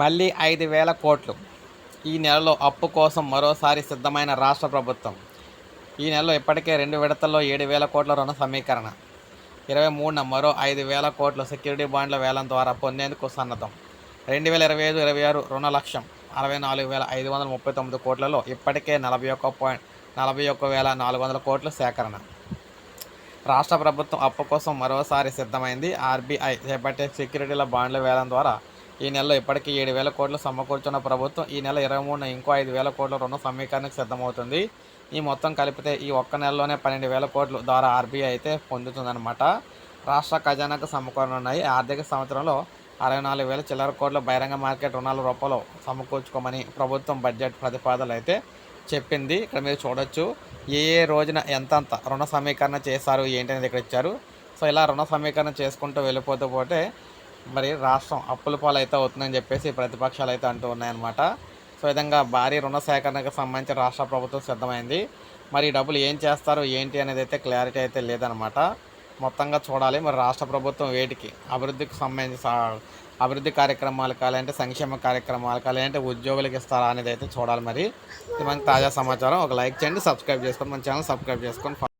మళ్ళీ ఐదు వేల కోట్లు. ఈ నెలలో అప్పు కోసం మరోసారి సిద్ధమైన రాష్ట్ర ప్రభుత్వం. ఈ నెలలో ఇప్పటికే రెండు విడతల్లో ఏడు వేల కోట్ల రుణ సమీకరణ. ఇరవై మూడున మరో ఐదు వేల కోట్ల సెక్యూరిటీ బాండ్ల వేలం ద్వారా పొందేందుకు సన్నద్ధం. రెండు వేల ఇరవై ఐదు ఇరవై ఆరు రుణ లక్ష్యం అరవై నాలుగు వేల ఐదు వందల ముప్పై తొమ్మిది కోట్లలో ఇప్పటికే నలభై ఒక్క పాయింట్ నలభై ఒక్క వేల నాలుగు వందల కోట్ల సేకరణ. రాష్ట్ర ప్రభుత్వం అప్పు కోసం మరోసారి సిద్ధమైంది. ఆర్బీఐ చేపట్టే సెక్యూరిటీల బాండ్ల వేలం ద్వారా ఈ నెలలో ఇప్పటికీ ఏడు వేల కోట్లు సమకూర్చున్న ప్రభుత్వం ఈ నెల ఇరవై మూడున ఇంకో ఐదు వేల కోట్ల రుణ సమీకరణకు సిద్ధమవుతుంది. ఈ మొత్తం కలిపితే ఈ ఒక్క నెలలోనే పన్నెండు వేల కోట్లు ద్వారా ఆర్బీఐ అయితే పొందుతుందన్నమాట. రాష్ట్ర ఖజానాకు సమకూరనున్నాయి ఆర్థిక సంవత్సరంలో అరవై నాలుగు వేల చిల్లర కోట్ల బహిరంగ మార్కెట్ రుణాల రూపంలో సమకూర్చుకోమని ప్రభుత్వం బడ్జెట్ ప్రతిపాదనలు అయితే చెప్పింది. ఇక్కడ మీరు చూడొచ్చు ఏ ఏ రోజున ఎంతంత రుణ సమీకరణ చేశారు ఏంటి అనేది ఇక్కడ ఇచ్చారు. సో ఇలా రుణ సమీకరణ చేసుకుంటూ వెళ్ళిపోతూ పోతే మరి రాష్ట్రం అప్పుల పాలైతే అవుతుందని చెప్పేసి ప్రతిపక్షాలు అయితే అంటూ ఉన్నాయన్నమాట. సో విధంగా భారీ రుణ సేకరణకు సంబంధించి రాష్ట్ర ప్రభుత్వం సిద్ధమైంది. మరి డబ్బులు ఏం చేస్తారు ఏంటి అనేది అయితే క్లారిటీ అయితే లేదనమాట మొత్తంగా చూడాలి. మరి రాష్ట్ర ప్రభుత్వం వేటికి? అభివృద్ధికి సంబంధించి అభివృద్ధి కార్యక్రమాలు కాలేంటే సంక్షేమ కార్యక్రమాలు కాలేంటే ఉద్యోగులకు ఇస్తారా అనేది అయితే చూడాలి మరి. ఇది మనకి తాజా సమాచారం. ఒక లైక్ చేయండి సబ్స్క్రైబ్ చేసుకోండి. మన ఛానల్ సబ్స్క్రైబ్ చేసుకొని